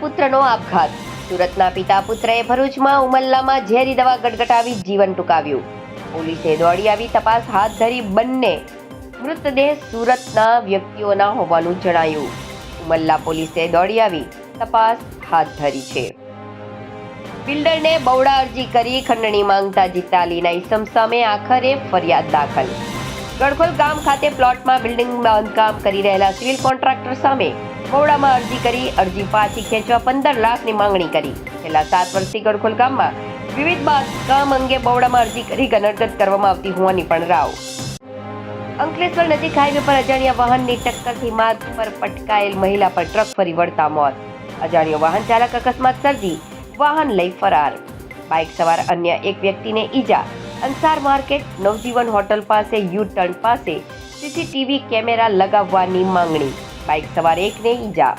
પુત્રનો આપઘાત. સુરતના પિતા પુત્રએ ભરૂચમાં ઉમલ્લામાં ઝેરી દવા ગટગટાવી જીવન ટૂંકાવ્યું. પોલીસે દોડી આવી તપાસ હાથ ધરી બંને મૃતદેહ સુરતના વ્યક્તિઓના હોવાનું જણાયું. ઉમલ્લા પોલીસે દોડી આવી તપાસ હાથ ધરી છે. બિલ્ડરને બવડા અરજી કરી ખંડણી માંગતા જીતાલીના ઇસમ સામે આખરે ફરિયાદ દાખલ. ગડખોલ ગામ ખાતે પ્લોટમાં બિલ્ડિંગ બાંધકામ કરી રહેલા સિવિલ કોન્ટ્રાક્ટર સામે બવડામાં અરજી કરી, અરજી પાછી ખેંચવા પંદર લાખની માંગણી કરી. છેલ્લા સાત વર્ષથી ગડખોલ ગામમાં વિવિધ બાંધકામ અંગે બવડામાં અરજી કરી ગનરગત કરવામાં આવતી હોવાની પણ રાવ. અંકલેશ્વર નજીક હાઈવે પર અજાણ્યા વાહનની ટક્કરથી માર્ગ પર પટકાયેલ મહિલા પર ટ્રક ફરી વળતા મોત. અજાણ્યો વાહન ચાલક અકસ્માત સર્જી વાહન લઈ ફરાર. બાઇક સવાર અન્ય એક વ્યક્તિને ઈજા અંસાર માર્કેટ, નવજીવન હોટલ પાસે, યુ ટર્ન પાસે, સીસીટીવી કેમેરા લગાવવાની માંગણી. બાઇક સવાર એકને ઈજા.